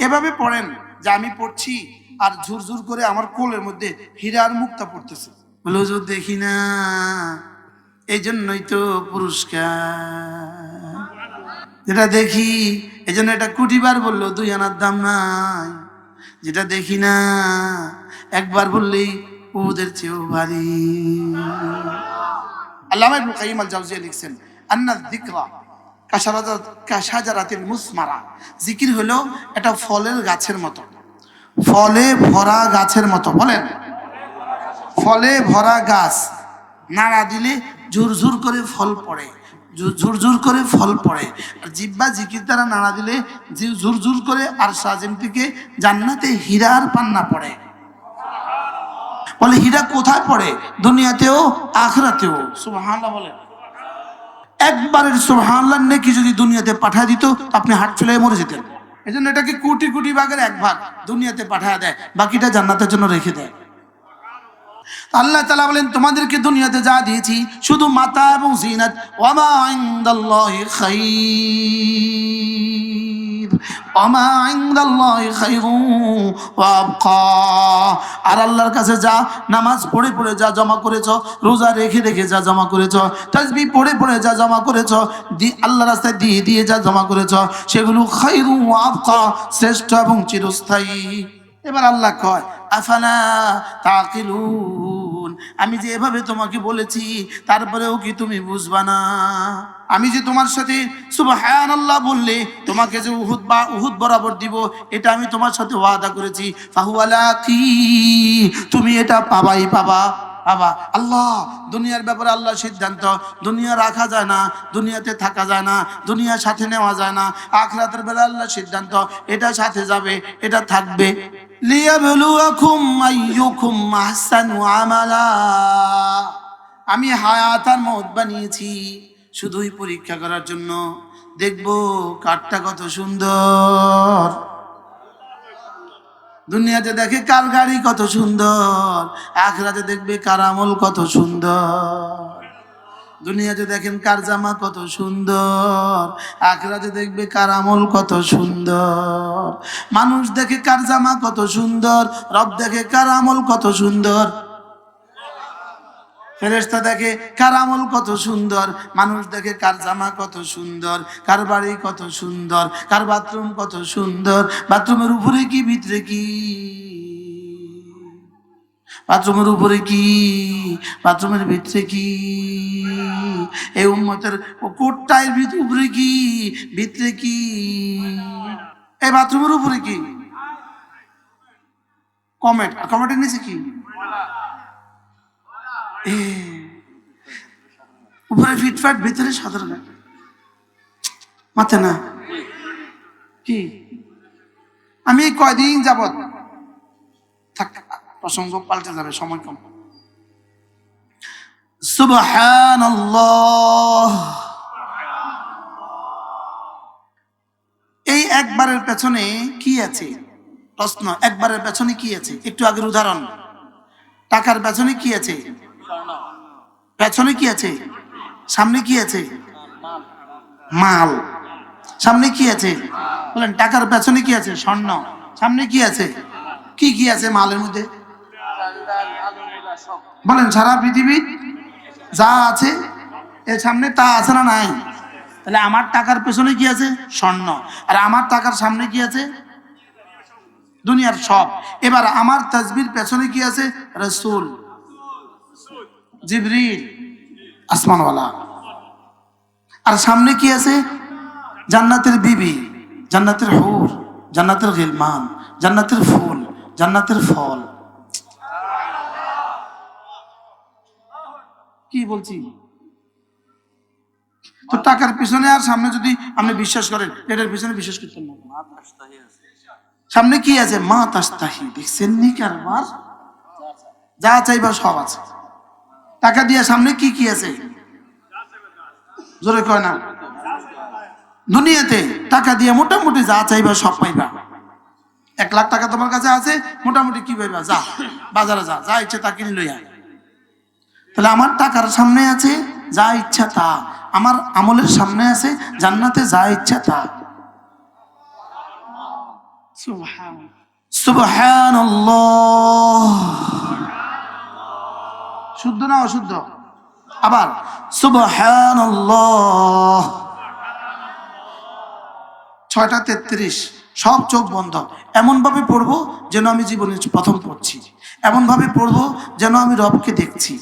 এভাবে পড়েন যে আমি পড়ছি আর ঝুরঝুর করে আমার কোলের মধ্যে হীরার মুক্তা পড়তেছে। বলে দেখি না। এই জন্যই তো পুরস্কার। যেটা দেখি এই জন্য এটা কুটিবার বলল, দুই আনার দাম নাই। যেটা দেখি না, একবার বললেই ওদের চেয়েও ভারী। আল্লামা ইবনুল কাইয়িম লিখছেন, আন্না যিকরা কাশাজারাতিল মুসমারা। জিকির হলো এটা ফলের গাছের মতো। ফলে ভরা গাছের মতো, বলেন। ফলে ভরা গাছ। নাড়া দিলে ঝুরঝুর করে ফল পড়ে। ঝুরঝুর করে ফল পড়ে। আর জিব্বা জিকির দ্বারা নাড়া দিলে ঝুরঝুর করে আর সাজিম থেকে জান্নাতে হীরার পান্না পড়ে। বলে হীরা কোথায় পড়ে? দুনিয়াতেও, আখরাতেও। সুবহানাল্লাহ বলে একবারের সুবহানাল্লাহ নেকি যদি দুনিয়াতে পাঠায় দিত, আপনি হাট ফেলে মরে যেতেন। এই জন্য এটাকে কোটি কোটি ভাগের এক ভাগ দুনিয়াতে পাঠায় দেয়, বাকিটা জান্নাতের জন্য রেখে দেয়। আল্লাহ তালা বলেন, তোমাদেরকে দুনিয়াতে যা দিয়েছি, শুধু মাতা এবং জিনাত ওয়ামা খাইর ওয়া আর আল্লাহর কাছে যা নামাজ পড়ে পড়ে যা জমা করেছ, রোজা রেখে রেখে যা জমা করেছ তাজবি পড়ে পড়ে যা জমা করেছ, দি আল্লাহ রাস্তায় দিয়ে দিয়ে যা জমা করেছ, সেগুলো খাই ওয়া আবকা, শ্রেষ্ঠ এবং চিরস্থায়ী। এবার আল্লাহ কয়, আফালা তাকিলুন? আমি যে এভাবে তোমাকে বলেছি, তারপরেও কি তুমি বুঝবা না? আমি যে তোমার সাথে সুবাহান আল্লাহ বললে, তোমাকে যে উহুদ বা উহুদ বরাবর দিব, এটা আমি তোমার সাথে ওয়াদা করেছি। ফাহুয়ালা কি তুমি এটা পাবাই পাবা। বাবা আল্লাহ, দুনিয়ার ব্যাপারে আল্লাহ সিদ্ধান্ত। দুনিয়া রাখা যায় না, দুনিয়াতে থাকা যায় না, দুনিয়া সাথে নেওয়া যায় না। আখরাতের বেলা আল্লাহ সিদ্ধান্ত, এটা সাথে যাবে, এটা থাকবে। আমি হায়াত আর মত বানিয়েছি, শুধুই পরীক্ষা করার জন্য। দেখব কাঠটা কত সুন্দর। দুনিয়াতে দেখে কার গাড়ি কত সুন্দর আখরাতে দেখবে কার আমল কত সুন্দর। দুনিয়াতে দেখেন কার জামা কত সুন্দর আখরাতে দেখবে কার আমল কত সুন্দর। মানুষ দেখে কার জামা কত সুন্দর, রব দেখে কার আমল কত সুন্দর। ফেরেস্তা দেখে, কার আমল কত সুন্দর? মানুষ দেখে, কার জামা কত সুন্দর? কার বাড়ি কত সুন্দর? কার বাথরুম কত সুন্দর? বাথরুমের উপরে কি, ভিতরে কি? বাথরুমের উপরে কি? বাথরুমের ভিতরে কি? এই উম্মতের কোটটায়ের ভিতরে উপরে কি? ভিতরে কি? এই বাথরুমের উপরে কি? কমেন্ট, আর কমেন্টের নিচে কি? উপরে ফিটফাট ভিতরে সাধারণ মাথা না। কি? আমি এই কয়দিন যাবত থাক, প্রসঙ্গ পাল্টে যাবে, সময় কম। সুবহানাল্লাহ। এই একবারের পেছনে কি আছে? প্রশ্ন, একবারের পেছনে কি আছে? একটু আগের উদাহরণ। টাকার পেছনে কি আছে? পেছনে কি আছে? সামনে কি আছে? মাল। সামনে কি আছে? বলেন, টাকার পেছনে কি আছে? স্বর্ণ। সামনে কি আছে? কি কি আছে মালের মধ্যে? বলেন, সারা পৃথিবী যা আছে, এর সামনে তা আছে না নাই? তাহলে আমার টাকার পেছনে কি আছে? স্বর্ণ। আর আমার টাকার সামনে কি আছে? দুনিয়ার সব। এবার আমার তাজবির পেছনে কি আছে? রসুল। জিবরিল আসমানওয়ালা। আর সামনে কি আছে? জান্নাতের বিবি জান্নাতের হুর জান্নাতের গিলমান জান্নাতের ফুল জান্নাতের ফল। কি বলছি? তো টাকার পিছনে আর সামনে যদি আপনি বিশ্বাস করেন এটার পিছনে বিশ্বাস করতেন না। সামনে কি আছে? মা তাস্তাহি দেখছেন নি কারবার? যা চাইবা সব আছে। টাকা দিয়ে সামনে কি কি আছে? জোরে কয় না। দুনিয়াতে টাকা দিয়ে মোটামুটি যা চাইবা সব পাইবা। এক লাখ টাকা তোমার কাছে আছে, মোটামুটি কি পাইবা? যা, বাজারে যা যা ইচ্ছে তা কিনে লইয়া তাহলে আমার টাকার সামনে আছে, যা ইচ্ছা তা। আমার আমলের সামনে আছে, জান্নাতে যা ইচ্ছা তা। সুবহান সুবহানাল্লাহ। শুদ্ধ না অশুদ্ধ? আবার ছয়টা তেত্রিশ, সব চোখ বন্ধ। এমনভাবে পড়ব যেন আমি জীবনে প্রথম পড়ছি। এমনভাবে পড়ব যেন আমি রবকে দেখছি।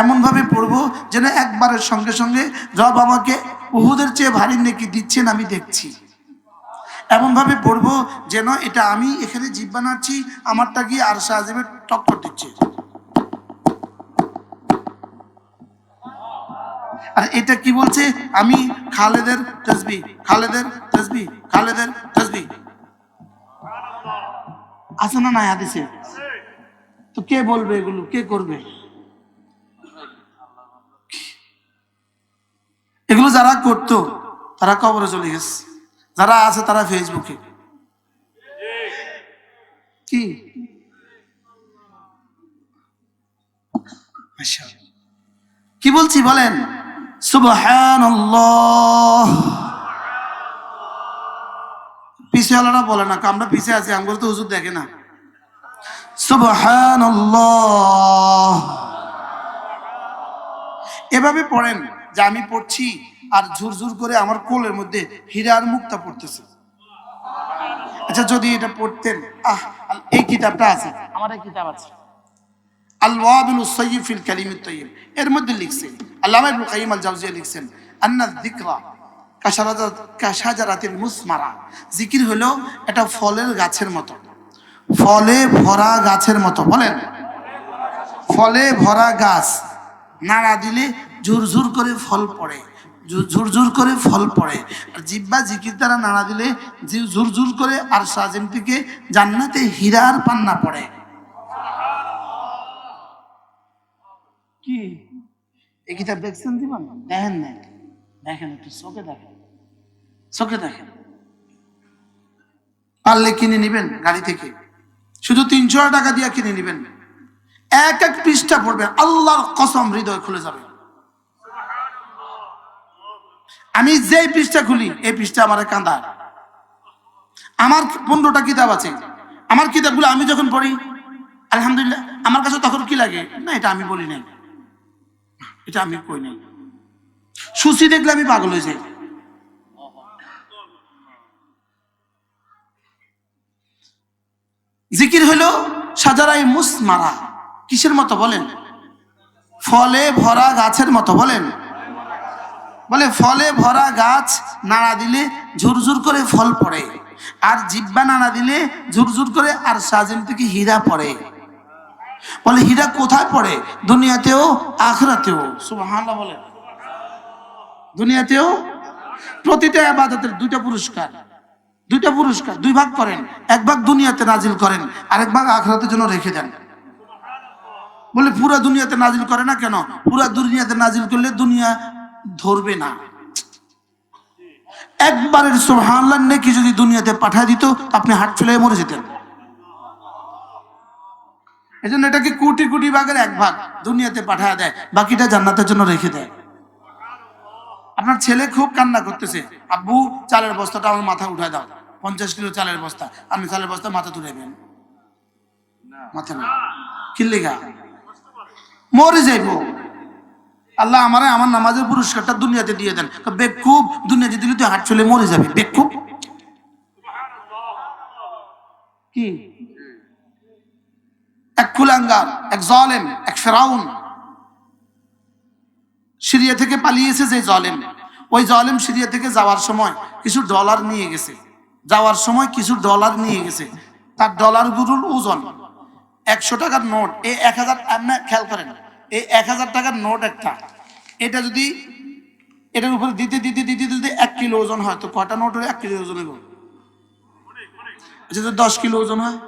এমনভাবে পড়ব যেন একবারের সঙ্গে সঙ্গে রব আমাকে উহুদের চেয়ে ভারী নেকি দিচ্ছেন, আমি দেখছি। এমনভাবে পড়ব যেন এটা আমি এখানে জিভ বানাচ্ছি আমারটা গিয়ে আর সাহেবের টক্কর দিচ্ছে। আর এটা কি বলছে? আমি খালেদের তসবি খালেদের তসবি খালেদের তসবি আছে না নাই হাদিসে? তো কে বলবে এগুলো? কে করবে? এগুলো যারা করতো, তারা কবরে চলে গেছে। যারা আছে, তারা ফেসবুকে। কি? কি বলছি বলেন? সুবহানাল্লাহ। পিছিয়ে বলে না আমরা পিছিয়ে আছি আমগুলো তো হুজুর দেখে না। সুবহানাল্লাহ। এভাবে পড়েন যে আমি পড়ছি আর ঝুরঝুর করে আমার কোলের মধ্যে হীরার মুক্তা পড়তেছে। আচ্ছা যদি এটা পড়তেন, আহ, এই কিতাবটা আছে। আমার কিতাব আছে। আল ওয়াবিল সাইয়্যিব ফিল কালিমিত তাইয়্যিব এর মধ্যে লিখছে আল্লামা ইবনে কাইয়িম আল জাওজিয়া লিখছেন, আন্না যিকরা কাশারাজাত কাশাজারাতিল মুসমারা। জিকির হলো এটা ফলের গাছের মতো। ফলে ভরা গাছের মতো, বলেন। ফলে ভরা গাছ, নাড়া দিলে ঝুরঝুর করে ফল পড়ে ঝুরঝুর করে ফল পড়ে। আর জিব্বা জিকির দ্বারা নাড়া দিলে ঝুরঝুর করে আর সাজেম থেকে জান্নাতে হীরার পান্না পড়ে। কি? এই কিতাব দেখছেন দেখেন না? দেখেন একটু চোখে দেখেন। চোখে দেখেন। পারলে কিনে গাড়ি থেকে। শুধু তিনশো টাকা দিয়ে কিনে এক এক পৃষ্ঠা পড়বেন, আল্লাহর কসম হৃদয় খুলে যাবে। আমি যে পৃষ্ঠা খুলি, এই পৃষ্ঠা আমার কান্দা আমার পনেরোটা কিতাব আছে। আমার কিতাবগুলো আমি যখন পড়ি, আলহামদুলিল্লাহ, আমার কাছে তখন কি লাগে? না, এটা আমি বলি নাই। এটা আমি কই নাই। সুশি দেখলে আমি পাগল হয়ে যাই। জিকির হলো সাজারাই মুস মারা কিসের মতো বলেন? ফলে ভরা গাছের মতো বলেন? বলে, ফলে ভরা গাছ নাড়া দিলে ঝুরঝুর করে ফল পড়ে, আর জিব্বা নাড়া দিলে ঝুরঝুর করে আর সাজেন থেকে হীরা পড়ে। বলে, হীরা কোথায় পড়ে? দুনিয়াতেও, আখরাতেও। সুবহানাল্লাহ বলে। দুনিয়াতেও প্রতিটা আবাদতের দুইটা পুরস্কার। দুইটা পুরস্কার, দুই ভাগ করেন। এক ভাগ দুনিয়াতে নাজিল করেন, আরেক ভাগ আখরাতের জন্য রেখে দেন। বলে, পুরা দুনিয়াতে নাজিল করে না কেন? পুরা দুনিয়াতে নাজিল করলে দুনিয়া ধরবে না। একবারের সুবহানাল্লাহ নেকি যদি দুনিয়াতে পাঠিয়ে দিত, আপনি হাট ফেলে মরে যেতেন। এই জন্য এটাকে কোটি কোটি ভাগের এক ভাগ দুনিয়াতে পাঠায় দেয়, বাকিটা জান্নাতের জন্য রেখে দেয়। আপনার ছেলে খুব কান্না করতেছে, আব্বু, চালের বস্তাটা আমার মাথা উঠায় দাও, পঞ্চাশ কিলো চালের বস্তা, আপনি চালের বস্তা মাথা তুলে তুলেবেন মাথা না কিল্লিগা মরে যাইব। আল্লাহ আমার আমার নামাজের পুরস্কারটা দুনিয়াতে দিয়ে দেন। বেকুব, দুনিয়াতে দিলে তুই হাট চলে মরে যাবে, বেকুব। কি? এক কুলাঙ্গার, এক জলেম, এক ফেরাউন। সিরিয়া থেকে পালিয়েছে যে জলেম। ওই জলেম সিরিয়া থেকে যাওয়ার সময় কিছু ডলার নিয়ে গেছে। যাওয়ার সময় কিছু ডলার নিয়ে গেছে। তার ডলার গুরুর ওজন একশো টাকার নোট। এই এক হাজার, আপনি খেয়াল করেন এই এক হাজার টাকার নোট একটা। এটা যদি, এটার উপরে দিতে দিতে দিতে দিতে এক কিলো ওজন হয়, তো কটা নোট হলে এক কিলো ওজন হবে আচ্ছা দশ কিলো ওজন হয়।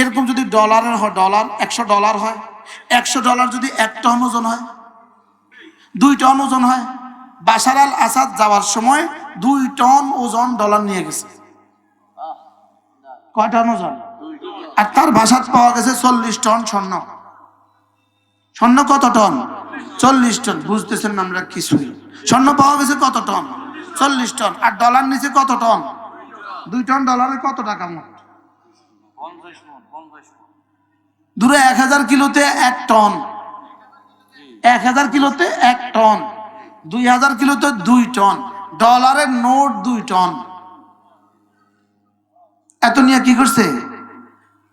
এরকম যদি ডলারের হয়, ডলার, একশো ডলার হয়, একশো ডলার যদি এক টন ওজন হয় দুই টন ওজন হয় বাসার আল আসাদ যাওয়ার সময় দুই টন ওজন ডলার নিয়ে গেছে। কয় টন ওজন আর তার বাসাত পাওয়া গেছে চল্লিশ টন স্বর্ণ। স্বর্ণ কত টন? চল্লিশ টন। বুঝতেছেন আমরা কিছুই। স্বর্ণ পাওয়া গেছে কত টন? চল্লিশ টন। আর ডলার নিচে কত টন? দুই টন, ডলারে কত টাকা? মন দূরে এক হাজার কিলোতে এক টন। এক হাজার কিলোতে এক টন। দুই হাজার কিলোতে দুই টন। ডলারের নোট দুই টন। এত নিয়ে কি করছে?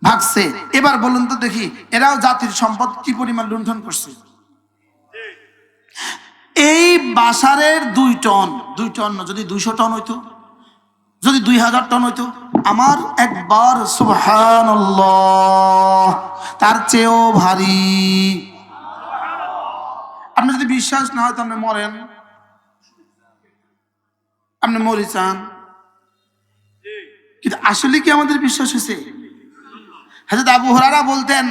ভাগছে। এবার বলুন তো দেখি এরাও জাতির সম্পদ কি পরিমাণ লুণ্ঠন করছে? এই বাসারের দুই টন দুই টন যদি দুইশো টন হইতো। যদি দুই হাজার টন হইতো, আমার একবার সুবহান তার চেয়েও ভারী। আপনি যদি বিশ্বাস না হয় আপনি মরেন। আপনি মরি চান কিন্তু আসলে কি আমাদের বিশ্বাস হয়েছে? হাজরত আবু হরারা বলতেন,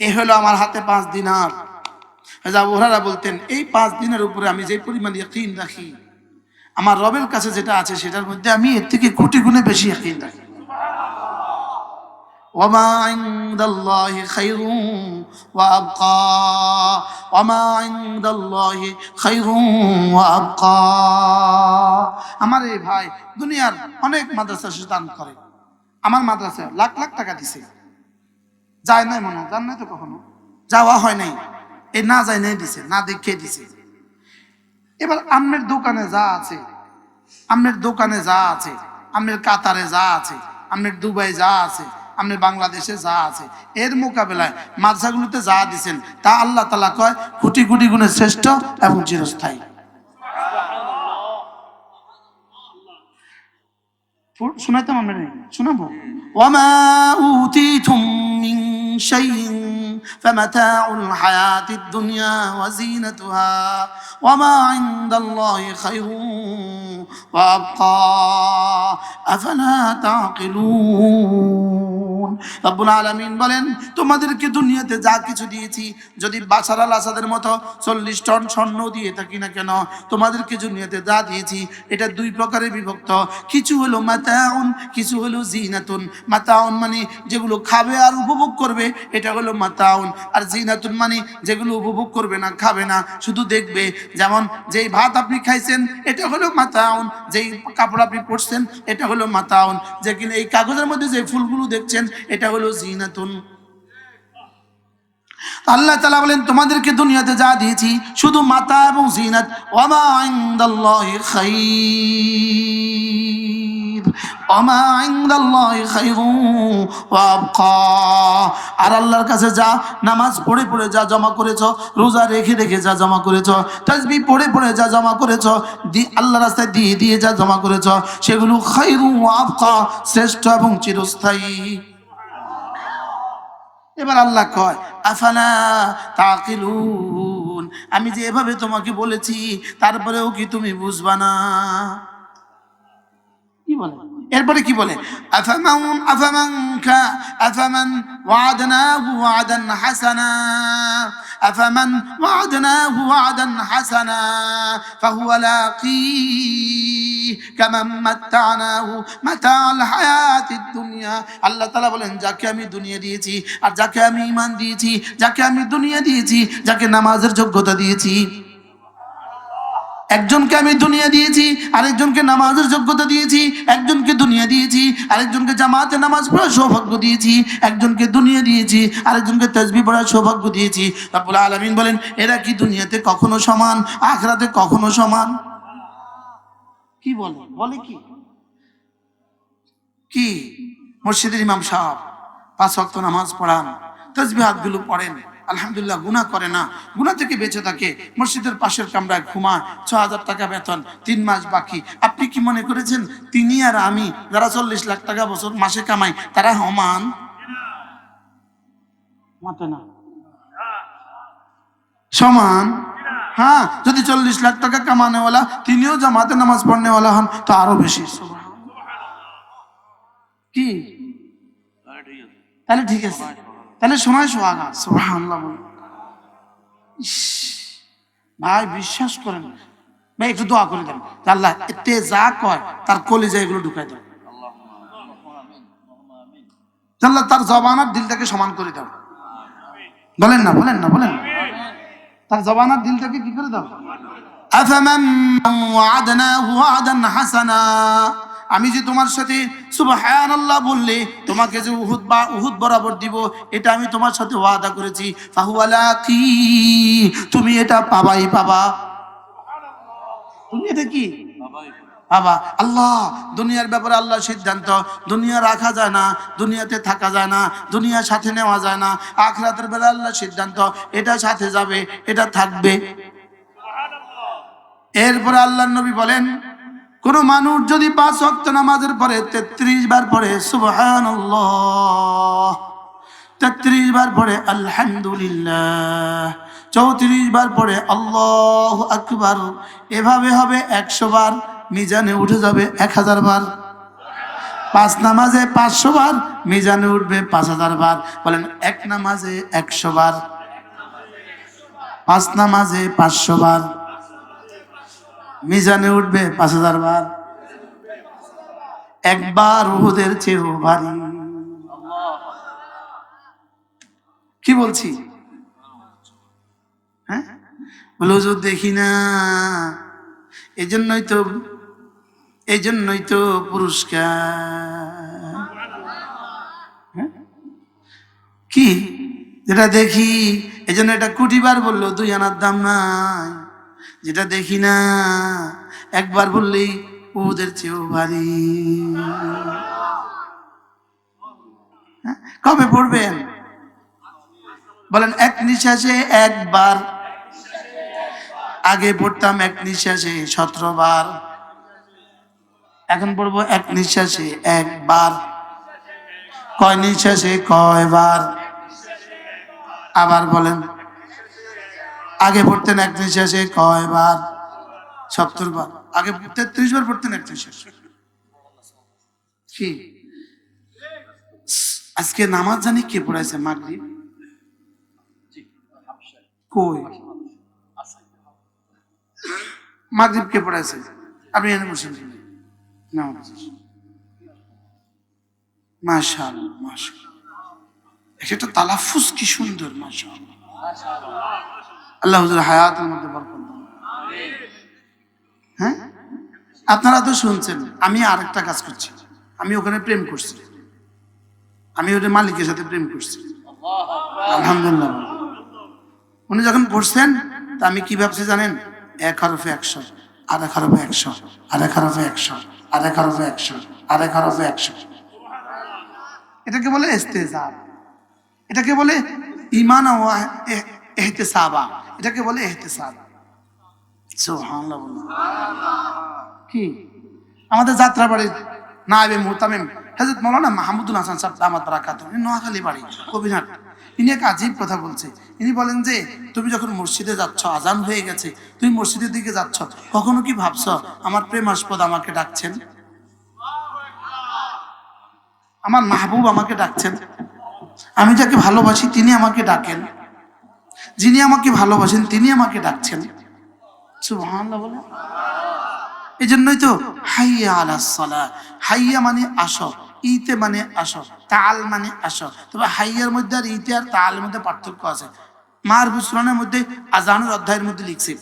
এ হলো আমার হাতে পাঁচ দিনার। হাজরত আবু হরারা বলতেন, এই পাঁচ দিনের উপরে আমি যে পরিমাণ ইয়াকিন রাখি আমার রবের কাছে যেটা আছে সেটার মধ্যে আমি এর থেকে কোটি গুণে বেশি ইয়াকিন রাখি وما عند الله خير وأبقى وما عند الله خير وأبقى আমার এই ভাই দুনিয়ার অনেক মাদ্রাসা সে দান করে আমার মাদ্রাসা লাখ লাখ টাকা দিছে যায় নাই মনে হয় জান নাই তো কখনো যাওয়া হয় নাই এই না যায় নাই দিছে না দেখে দিছে এবার আমনের দোকানে যা আছে আমনের দোকানে যা আছে আমনের কাতারে যা আছে আমনের দুবাই যা আছে আমনের বাংলাদেশে যা আছে, এর মোকাবেলায় মাদ্রাসাগুলোতে যা দিছেন, তা আল্লাহ তালা কয় কোটি কোটি গুণে শ্রেষ্ঠ এবং চিরস্থায়ী। শোনাইতাম আমরা শোনাবো? ওয়ামা উতিতুম মিন শাইইন فمتاع الحياة الدنيا وزينتها وما عند الله خير وأبقى أفلا تعقلون রব্বুল আলামিন বলেন তোমাদেরকে দুনিয়াতে যা কিছু দিয়েছি যদি বাশার আল আসাদের মতো চল্লিশ টন স্বর্ণ দিয়ে থাকি না কেন তোমাদেরকে দুনিয়াতে যা দিয়েছি এটা দুই প্রকারে বিভক্ত কিছু হলো মাতাউন কিছু হলো জিনাতুন মাতাউন মানে যেগুলো খাবে আর উপভোগ করবে, এটা হলো মাতাউন। আর জিনাতুন মানে যেগুলো উপভোগ করবে না, খাবে না, শুধু দেখবে। যেমন যেই ভাত আপনি খাইছেন, এটা হলো মাতাউন। যেই কাপড় আপনি পরছেন, এটা হলো মাতাউন। যে কিনা এই কাগজের মধ্যে যে ফুলগুলো দেখছেন, এটা হলো জিনাতুন। আল্লাহ তালা বলেন, তোমাদেরকে দুনিয়াতে যা দিয়েছি, শুধু মাতা এবং জিনাত। ওয়ামা ইনদাল্লাহি খাইর আর আল্লাহর কাছে যা নামাজ পড়ে পড়ে যা জমা করেছ, রোজা রেখে রেখে যা জমা করেছ, তাসবিহ পড়ে পড়ে যা জমা করেছ আল্লাহ রাস্তায় দিয়ে দিয়ে যা জমা করেছ, সেগুলো খাইরুন ওয়া আবকা, শ্রেষ্ঠ এবং চিরস্থায়ী। এবার আল্লাহ কয়, আফালা তাকিলুন? আমি যে এভাবে তোমাকে বলেছি, তারপরেও কি তুমি বুঝবা না? এরপরে কি বলে? আল্লাহ বলেন, যাকে আমি দুনিয়া দিয়েছি আর যাকে আমি ঈমান দিয়েছি, যাকে আমি দুনিয়া দিয়েছি, যাকে নামাজের যোগ্যতা দিয়েছি একজনকে আমি দুনিয়া দিয়েছি, আরেকজনকে নামাজের যোগ্যতা দিয়েছি, একজনকে দুনিয়া দিয়েছি, আরেকজনকে জামাতে নামাজ পড়ার সৌভাগ্য দিয়েছি, একজনকে দুনিয়া দিয়েছি, আরেকজনকে তসবি পড়ার সৌভাগ্য দিয়েছি। রব্বুল আলামিন বলেন, এরা কি দুনিয়াতে কখনো সমান, আখরাতে কখনো সমান? কি বলে? বলে কি? কি? মসজিদের ইমাম সাহেব, পাঁচ ওয়াক্ত নামাজ পড়ান, তসবিহাতগুলো পড়েন আলহামদুলিল্লাহ, গুনাহ করে না। গুনাহ থেকে বেঁচে থাকে। মসজিদের পাশের কামরায় ঘুমা ছ হাজার টাকা বেতন, তিন মাস বাকি। আপনি কি মনে করেছেন, তিনি আর আমি যারা চল্লিশ লাখ টাকা বছর মাসে কামাই, তারা সমান? সমান? হ্যাঁ যদি চল্লিশ লাখ টাকা কামানেওয়ালা, তিনিও জামাতে নামাজ পড়নেওয়ালা হন, তো আরও বেশি। কি? তাহলে ঠিক আছে। তাহলে ঠিক আছে তাহলে সময় সোহাগা সুবহানাল্লাহ বলে ইস, ভাই বিশ্বাস করেন ভাই একটু দোয়া করে দেন যে আল্লাহ এতে যা কয় তার কলিজা এগুলো ঢুকাই দেন যে আল্লাহ তার জবানার দিলটাকে সমান করে দাও বলেন না বলেন না বলেন না। তার জবানার দিলটাকে কি করে দাও أفمن وعدناه وعدا حسنا আমি যে তোমার সাথে সুবহান আল্লাহ বললে তোমাকে যে উহুদ বা উহুদ বরাবর দিব, এটা আমি তোমার সাথে ওয়াদা করেছি। ফাহুয়ালা কি? তুমি এটা পাবাই পাবা। তুমি এটা কি? বাবা আল্লাহ, দুনিয়ার ব্যাপারে আল্লাহ সিদ্ধান্ত। দুনিয়া রাখা যায় না, দুনিয়াতে থাকা যায় না দুনিয়ার সাথে নেওয়া যায় না। আখরাতের বেলা আল্লাহ সিদ্ধান্ত, এটা সাথে যাবে, এটা থাকবে। এরপরে আল্লাহ নবী বলেন কোন মানুষ যদি পাঁচ ওয়াক্ত নামাজের পরে তেত্রিশ বার পরে সুবহান তেত্রিশ বার পরে আলহামদুলিল্লাহ, চৌত্রিশ বার পরে আল্লাহ আকবার, এভাবে হবে একশো বার, মিজানে উঠে যাবে এক হাজার বার। পাঁচ নামাজে পাঁচশো বার, মিজানে উঠবে পাঁচ হাজার বার। বলেন, এক নামাজে একশো বার, পাঁচ নামাজে পাঁচশো বার। মিজানে উঠবে পাঁচ হাজার বার। একবার উহুদের চেয়েও ভারী। কি বলছি? হ্যাঁ? দেখি না। এই জন্যই তো এই জন্যই তো পুরস্কার। হ্যাঁ? কি? যেটা দেখি এই জন্য এটা কুটিবার বলল, দুই আনার দাম নাই। যেটা দেখি না, একবার বললেই ওদের চেয়েও ভারী। হ্যাঁ? কবে পড়বেন? বলেন, এক নিঃশ্বাসে একবার। আগে পড়তাম এক নিঃশ্বাসে সতেরো বার। এখন পড়ব এক নিঃশ্বাসে একবার। কয় নিঃশ্বাসে কয়বার? আবার বলেন আগে পড়তেন এক নিঃশ্বাসে কয়বার? সত্তর বার আগে তেত্রিশ বার পড়তেন এক নিঃশ্বাসে কি? আজকে নামাজ জানি কে পড়াইছে, মাগরিব? কই? মাগরিব কে পড়াইছে? আপনি এনে বসেন। না মাশাল মাশাল সেটা তালাফুজ কি সুন্দর মাশাল আল্লাহ হুজুর হায়াতের মধ্যে বরকত। হ্যাঁ? আপনারা তো শুনছেন, আমি আরেকটা কাজ করছি। আমি ওখানে প্রেম করছি। আমি ওদের মালিকের সাথে প্রেম করছি। আলহামদুলিল্লাহ। উনি যখন পড়ছেন, তা আমি কি ভাবছি জানেন? এক হরফে একশো, আর এক হরফে একশো, আর এক হরফে একশো, আর এক হরফে একশো, আর এক হরফে একশো। এটাকে বলে ইস্তেজাব এটাকে বলে ইমান এহতেসাবা, এটাকে বলে এহতেসাব। কি? আমাদের যাত্রা মুহতামিম, হযরত মাওলানা মাহমুদুল হাসান সাহেব দামাত ইনি নোয়াখালী বাড়ি, কবিরহাট। ইনি আজীব কথা বলছে। ইনি বলেন যে, তুমি যখন মসজিদে যাচ্ছ, আজান হয়ে গেছে, তুমি মসজিদের দিকে যাচ্ছ, কখনো কি ভাবছ আমার প্রেমাস্পদ আমাকে ডাকছেন? আমার মাহবুব আমাকে ডাকছেন। আমি যাকে ভালোবাসি, তিনি আমাকে ডাকেন। যিনি আমাকে ভালোবাসেন, তিনি আমাকে ডাকছেন। এই জন্যই তো হাইয়া আলা সালা। হাইয়া মানে আসো ইতে মানে আসো তাল মানে আসো তবে হাইয়ার মধ্যে আর ইতে আর তালের মধ্যে পার্থক্য আছে। মার বুসরানের মধ্যে আজানের অধ্যায়ের মধ্যে লিখছে।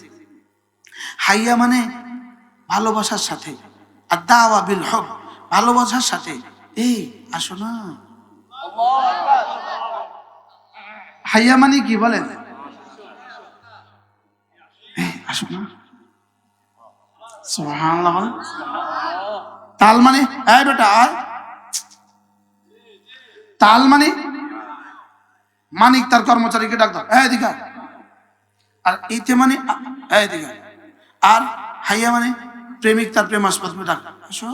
হাইয়া মানে ভালোবাসার সাথে, আর দাওয়া বিল হক, ভালোবাসার সাথে। এই, আসো না। হাইয়া মানে কি বলেন? এই, আসো না তাল মানে এই বেটা তাল মানে? মানিক তার কর্মচারীকে ডাক এই দিকে আর এইতে মানে দিকে আয়। আর হাইয়া মানে প্রেমিক তার প্রেমাস্পদ ডাক আসো।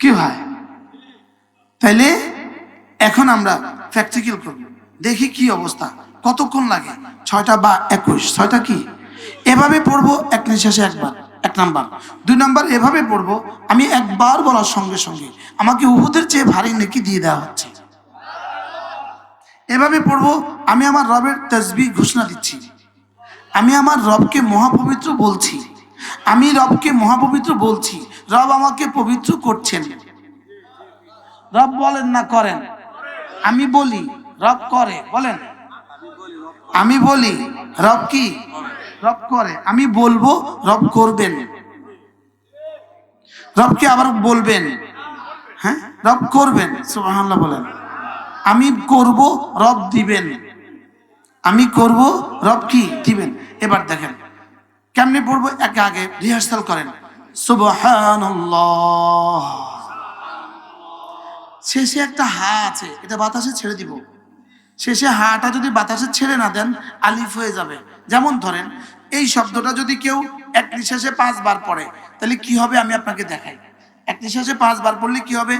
কি ভাই? তাইলে এখন আমরা প্র্যাকটিক্যাল করব। দেখি কি অবস্থা। কতক্ষণ লাগে? ছয়টা বা একুশ। ছয়টা কি? এভাবে পড়ব এক নিঃশ্বাসে একবার, এক নাম্বার। দুই নাম্বার, এভাবে পড়ব, আমি একবার বলার সঙ্গে সঙ্গে আমাকে উহুদের চেয়ে ভারী নেকি দিয়ে দেওয়া হচ্ছে। এভাবে পড়ব, আমি আমার রবের তসবি ঘোষণা দিচ্ছি। আমি আমার রবকে মহাপবিত্র বলছি। আমি রবকে মহাপবিত্র বলছি। রব আমাকে পবিত্র করছেন। রব বলেন না করেন। আমি বলি, রব করে, বলেন। আমি বলি, রব কি? রব করে। আমি বলব, রব করবেন। রবকে আবার বলবেন? হ্যাঁ? রব করবেন, সুবহানাল্লাহ বলেন। আমি করব, রব দিবেন। আমি করব, রব কি? দিবেন। এবার দেখেন, কেমনি পড়ব? একে আগে রিহার্সাল করেন। সুবহানাল্লাহ। শেষে একটা হা আছে, এটা বাতাসে ছেড়ে দিব। শেষে হাটা যদি বাতাসে ছেড়ে না দেন আলিফ হয়ে যাবে। যেমন ধরেন এই শব্দটা যদি কেউ এক নিঃশ্বাসে পাঁচবার পড়ে তাহলে কি হবে আমি আপনাকে দেখাই। এক নিঃশ্বাসে পাঁচবার পড়লে কি হবে?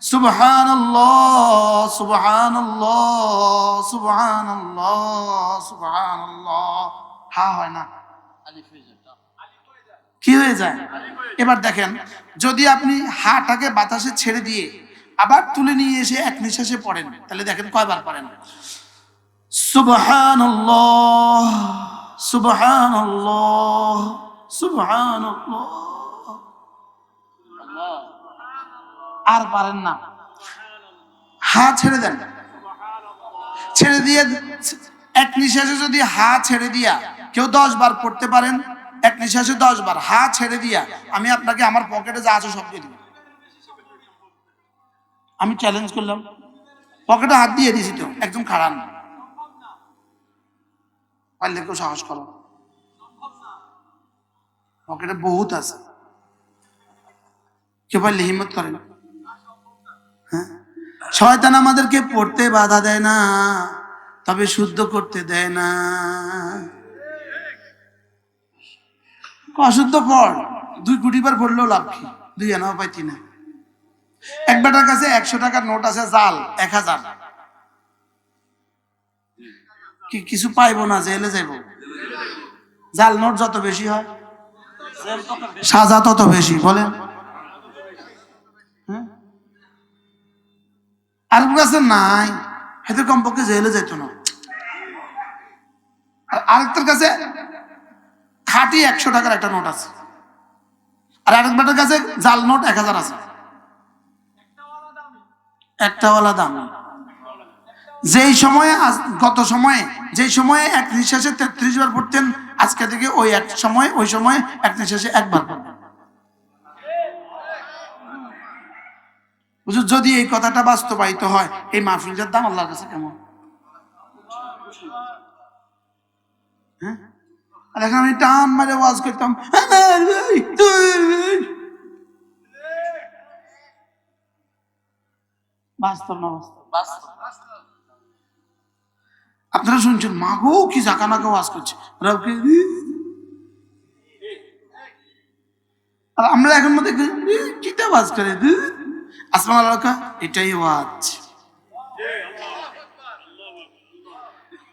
সুবহানাল্লাহ সুবহানাল্লাহ সুবহানাল্লাহ সুবহানাল্লাহ। হা হয় না। আলিফ হয়ে যায়। কি হয়ে যায়? এবার দেখেন যদি আপনি হাটাকে বাতাসে ছেড়ে দিয়ে আবার তুলে নিয়ে এসে এক নিঃশ্বাসে পড়েন। তাহলে দেখেন কয়বার পড়েন। সুবহানাল্লাহ সুবহানাল্লাহ আল্লাহ আর পারেন না। হা ছেড়ে দেন। ছেড়ে দিয়ে এক নিঃশ্বাসে যদি হা ছেড়ে দিয়া কেউ দশ বার পড়তে পারেন, এক নিঃশ্বাসে দশ বার হা ছেড়ে দিয়া আমি আপনাকে আমার পকেটে যা আছে সব দিয়ে আমি চ্যালেঞ্জ করলাম। পকেটে হাত দিয়ে দিয়েছি তো, একদম খাড়ান পারলে কেউ সাহস করো পকেটে বহুত আছে। কেউ পারলে হিম্মত করে না। হ্যাঁ? শয়তান আমাদেরকে পড়তে বাধা দেয় না, তবে শুদ্ধ করতে দেয় না। অশুদ্ধ পড়, দুই কোটি বার পড়লেও লাভ কি? দুই আনাও পাইতি না এক বেটার কাছে একশো টাকার নোট আছে, জাল, এক হাজার। কি কিছু পাইবো না, জেলে যাইব। জাল নোট যত বেশি হয়, সাজা তত বেশি, বলেন। হ্যাঁ? আর কাছে নাই। হেতে কমপক্ষে জেলে যেত না। আর আরেকটার কাছে খাটি একশো টাকার একটা নোট আছে। আর আরেক বেটার কাছে জাল নোট এক হাজার আছে। একটাওয়ালা দাম যেই সময়ে গত সময়ে যেই সময়ে এক নিঃশ্বাসে তেত্রিশ বার পড়তেন আজকে থেকে ওই এক সময় ওই সময় এক নিঃশ্বাসে একবার পড়বেন যদি এই কথাটা বাস্তবায়িত হয় এই মাহফিলটার দাম আল্লাহর কাছে কেমন হ্যাঁ আর এখন আমি টান মারে ওয়াজ করতাম আমার ভাই, তোর ভাই। আপনারা শুনছেন মাগো কি জাকা নাকা ওয়াজ করছে আমরা এখন মধ্যে কিটা ওয়াজ করে আসমান এটাই ওয়াজ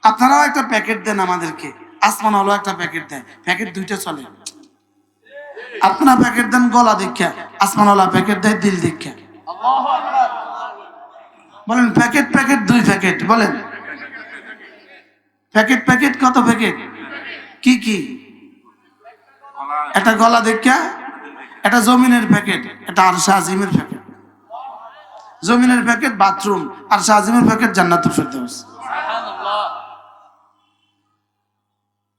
আপনারাও একটা প্যাকেট দেন আমাদেরকে আসমান আলো একটা প্যাকেট দেয় প্যাকেট দুইটা চলে আপনারা প্যাকেট দেন গলা দীক্ষা আসমান আল্লাহ প্যাকেট দেয় দিল আকবার বলেন প্যাকেট প্যাকেট দুই প্যাকেট বলেন। প্যাকেট প্যাকেট কত প্যাকেট? কি কি? একটা গলা দেখা একটা জমিনের প্যাকেট একটা আরশা আজিমের প্যাকেট। জমিনের প্যাকেট বাথরুম আরশা আজিমের প্যাকেট জান্নাতুল ফেরদৌস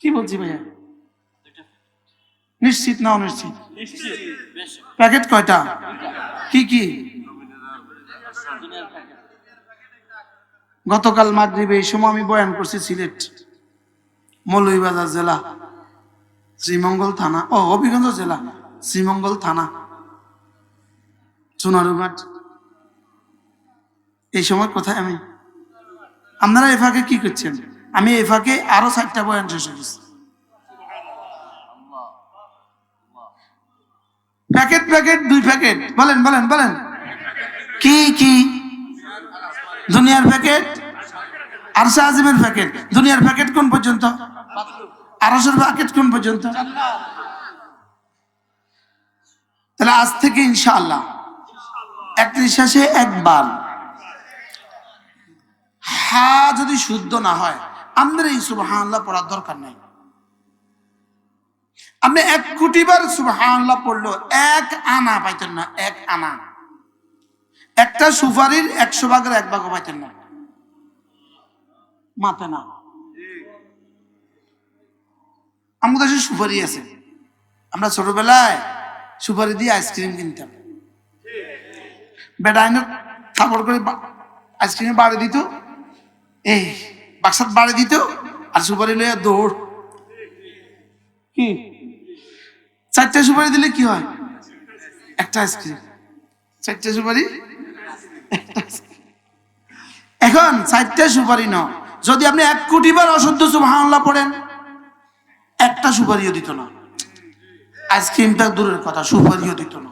কি বলছি ভাইয়া? নিশ্চিত না অনিশ্চিত? নিশ্চিত। প্যাকেট কয়টা? কি কি দুনিয়ার প্যাকেট গতকাল মাগরিবে এই সময় আমি বয়ান করছি সিলেট, মৌলভীবাজার জেলা, শ্রীমঙ্গল থানা, ও হবিগঞ্জ জেলা, শ্রীমঙ্গল থানা, সোনারুঘাট। এই সময় কোথায় আমি? আপনারা এ ফাঁকে কি করছেন? আমি এ ফাঁকে আরও চারটা বয়ান শেষ হয়ে গেছি। প্যাকেট প্যাকেট, দুই প্যাকেট। বলেন বলেন বলেন। কি কি? দুনিয়ার প্যাকেট, আরশা আজিমের প্যাকেট। দুনিয়ার প্যাকেট কোন পর্যন্ত? আরশের প্যাকেট কোন পর্যন্ত? তাহলে আজ থেকে ইনশাআল্লাহ এক নিঃশ্বাসে একবার। হা যদি শুদ্ধ না হয়, আমাদের এই সুবহানাল্লাহ পড়ার দরকার নাই। আপনি এক কোটি বার সুবহানাল্লাহ পড়ল এক আনা পাইতেন না, এক আনা। একটা সুপারির একশো ভাগের এক ভাগও পাইতেন না। মাতে না। আমাদের কাছে সুপারি আছে। আমরা ছোটবেলায় সুপারি দিয়ে আইসক্রিম কিনতাম। বেটা আইনের খাবার করে আইসক্রিমে বাড়ি দিত। এই, বাক্সাত বাড়ি দিত আর সুপারি লইয়া দৌড়। কি? চারটে সুপারি দিলে কি হয়? একটা আইসক্রিম। চারটে সুপারি। এখন চারটে সুপারি ন যদি আপনি এক কোটি বার অশুদ্ধ সুবহানাল্লাহ পড়েন, একটা সুপারিও দিত না। আইসক্রিমটা দূরের কথা, সুপারিও দিত না।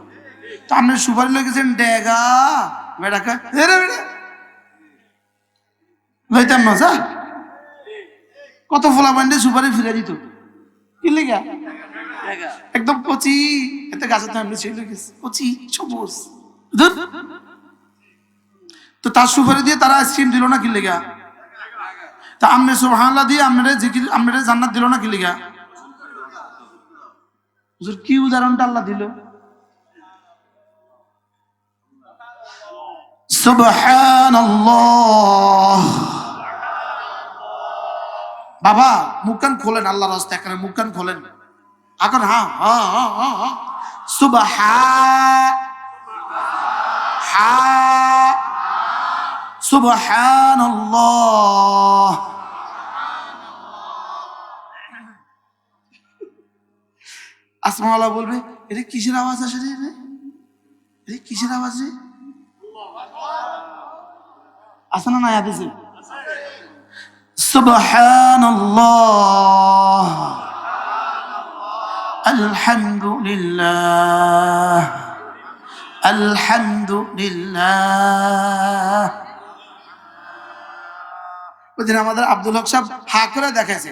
তো আপনি সুপারি লেগেছেন ডেগা বেড়াকা হেরে বেড়ে লইতাম না কত ফোলা বান্ডে সুপারি ফিরে দিত। কি লেগা একদম কচি। এতে গাছের নামলে ছিল কচি, সবুজ। তো তার সুপারি দিয়ে তারা আইসক্রিম দিল না কি লেগা? তা আমনে সুবহানাল্লাহ দিয়ে আমনে জিকির, আমনে জান্নাত দিল না কি লেগা? হুজুর, কি উদাহরণটা আল্লাহ দিল? বাবা, মুখ কান খোলেন আল্লাহর রাস্তা এখানে মুখ কান খোলেন। এখন হ্যাঁ হ্যাঁ হ্যাঁ হ্যাঁ হ্যাঁ। সুবহা হা সুবহানাল্লাহ আসমাওয়ালা বলবে এটা কিসের আওয়াজ আসে রে রে? এটা কিসের আওয়াজ রে আসে না না হাদিসে সুবহানাল্লাহ الحمد لله الحمد لله ওই দিন আমাদের আব্দুল হক সাহেব হা করে দেখাইছে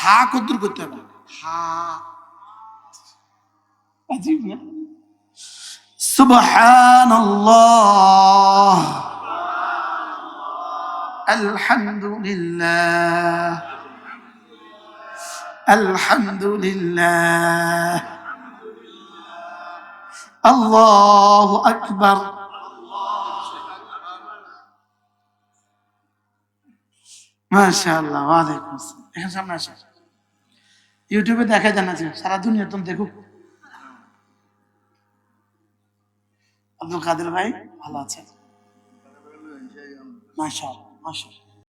হা কদ্দুর করতে হবে হা আজীব না সুবহানাল্লাহ আলহামদুলিল্লাহ الحمد لله الله أكبر মাশাআল্লাহ ওয়ালাইকুম আসসালাম। এখন সামনে আসেন। ইউটিউবে দেখা যায় না সারা দুনিয়া তুমি দেখুক। আব্দুল কাদের ভাই ভালো আছেন? মাশাআল্লাহ মাশাআল্লাহ।